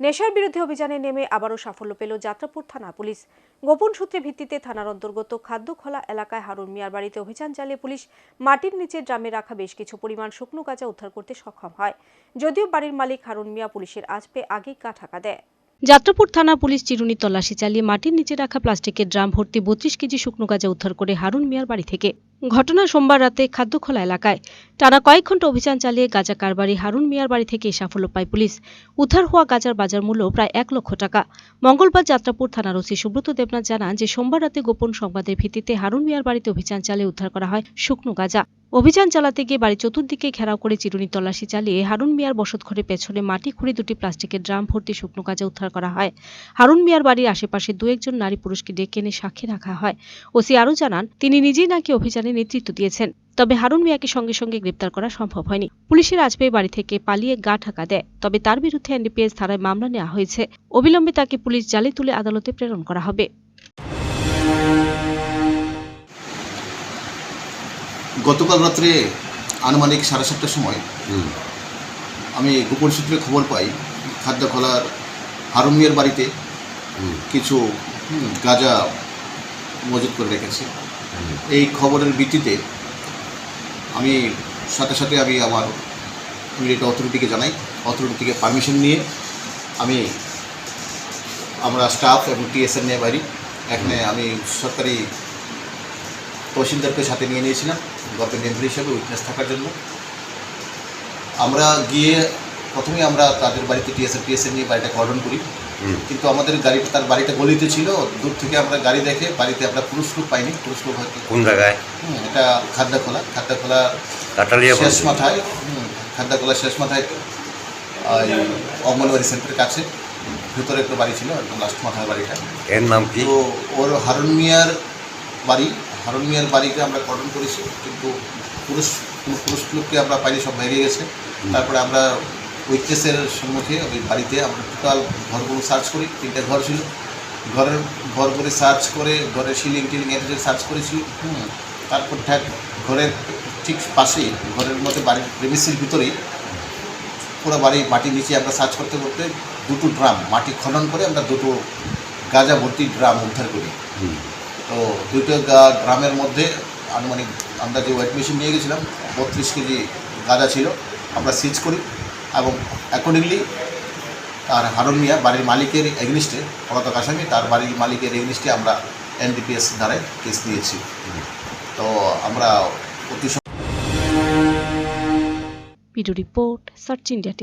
নেশার বিরুদ্ধে অভিযানে নেমে আবারও সাফল্য পেল যাত্রাপুর থানা পুলিশ। গোপন সূত্রে ভিত্তিতে থানার অন্তর্গত খাদ্যখোলা এলাকায় হারুন মিয়ার বাড়িতে অভিযান চালিয়ে পুলিশ মাটির নিচে ড্রামে রাখা বেশ কিছু পরিমাণ শুকনো গাঁজা উদ্ধার করতে সক্ষম হয়। যদিও বাড়ির মালিক হারুন মিয়া পুলিশের আজ পেয়ে আগেই গা দেয়। যাত্রাপুর থানা পুলিশ চিরুনি তল্লাশি চালিয়ে মাটির নিচে রাখা প্লাস্টিকের ড্রাম ভর্তি বত্রিশ কেজি শুকনো গাঁজা উদ্ধার করে হারুন মিয়ার বাড়ি থেকে। ঘটনা সোমবার রাতে খাদ্যখোলা এলাকায়। টানা কয়েক ঘণ্টা অভিযান চালিয়ে গাঁজা কারবারি হারুন মিয়ার বাড়ি থেকে সাফল্য পায় পুলিশ। উদ্ধার হওয়া গাঁজার বাজার মূল্য প্রায় এক লক্ষ টাকা। মঙ্গলবার যাত্রাপুর থানার ওসি সুব্রত দেবনাথ জানান যে, সোমবার রাতে গোপন সংবাদের ভিত্তিতে হারুন মিয়ার বাড়িতে অভিযান চালিয়ে উদ্ধার করা হয় শুকনো গাঁজা। অভিযান চালাতে গিয়ে বাড়ির চতুর্দিকে ঘেরাও করে চিরুনি তল্লাশি চালিয়ে হারুন মিয়ার বসতঘরের পেছনে মাটি, খুঁড়ে দুটি প্লাস্টিকের ড্রাম ভর্তি শুকনো গাঁজা উদ্ধার করা হয়। হারুন মিয়ার বাড়ির আশেপাশে দু একজন নারী পুরুষকে ডেকে এনে সাক্ষী রাখা হয়। ওসি আরও জানান, তিনি নিজেই নাকি অভিযানে নেতৃত্ব দিয়েছেন। তবে হারুন মিয়াকে সঙ্গে সঙ্গে গ্রেপ্তার করা সম্ভব হয়নি। পুলিশের আজ পেয়ে বাড়ি থেকে পালিয়ে গা ঢাকা দেয় তবে তার বিরুদ্ধে এনডিপিএস ধারায় মামলা নেওয়া হয়েছে। অবিলম্বে তাকে পুলিশ জালে তুলে আদালতে প্রেরণ করা হবে। গতকাল রাত্রে আনুমানিক সাড়ে সাতটার সময় আমি গোপন সূত্রে খবর পাই খাদ্যখোলার হারুন মিয়ার বাড়িতে কিছু গাঁজা মজুত করে রেখেছে। এই খবরের ভিত্তিতে আমি সাথে সাথে আমি আমার ইমিডিয়েট অথরিটিকে জানাই অথরিটি থেকে পারমিশন নিয়ে আমি আমরা স্টাফ এবং টিএসএন নিয়ে বাড়ি এখানে আমি সরকারি তহসিলদারকে সাথে নিয়ে নিয়েছিলাম গল্পের মেম্বার হিসাবে উইটনেস থাকার জন্য। আমরা গিয়ে প্রথমে আমরা তাদের বাড়িতে টিএসএ টিএসএ নিয়ে বাড়িটা কর্ডন করি। কিন্তু আমাদের গাড়িটা তার বাড়িটা গলিতে ছিল। দূর থেকে আমরা গাড়ি দেখে বাড়িতে আমরা পুরুষ লোক পাইনি। পুরুষ লোক হয়তো কোন জায়গায়? হুম, এটা খাদ্যখোলা। খাদ্যখোলা কাটালিয়া শেষ। মাথায় হুম, খাদ্যখোলা শেষ মাথায় ওই অঙ্গনবাড়ি সেন্টারের কাছে। ভিতরে একটা বাড়ি ছিল একদম লাস্ট মাথায় বাড়িটা। এর নাম কি? তো ওর হারুন মিয়ার বাড়ি। হারুন মিয়ার বাড়িতে আমরা কর্ডন করেছি কিন্তু পুরুষ কোনো পুরুষ লোককে আমরা পাইনি সব বেরিয়ে গেছে। তারপরে আমরা উইটনেসের সম্মুখে ওই বাড়িতে আমরা টোটাল ঘরগুলো সার্চ করি তিনটা ঘর ছিল। ঘরের ঘর করে সার্চ করে ঘরের সিলিং টিলিং এর সার্চ করেছি। হুম। তারপর ঠ্যাক ঘরের ঠিক পাশেই ঘরের মধ্যে বাড়ির প্রেমিসের ভিতরেই পুরো বাড়ি মাটির নিচে আমরা সার্চ করতে করতে দুটো ড্রাম মাটি খনন করে আমরা দুটো গাঁজা ভর্তি ড্রাম উদ্ধার করি। তো দুটো গা- ড্রামের মধ্যে আনুমানিক আমরা যে ওয়েট মেশিন নিয়ে গেছিলাম বত্রিশ কেজি গাঁজা ছিল আমরা সিজ করি। এবং অ্যাকর্ডিংলি তার হারুন মিয়া বাড়ির মালিকের এগনিস্টে পলাতক আসামি, তার বাড়ির মালিকের এগনিস্টে আমরা এনডিপিএস ধারায় কেস দিয়েছি। তো আমরা অতি রিপোর্ট সার্চ ইন্ডিয়া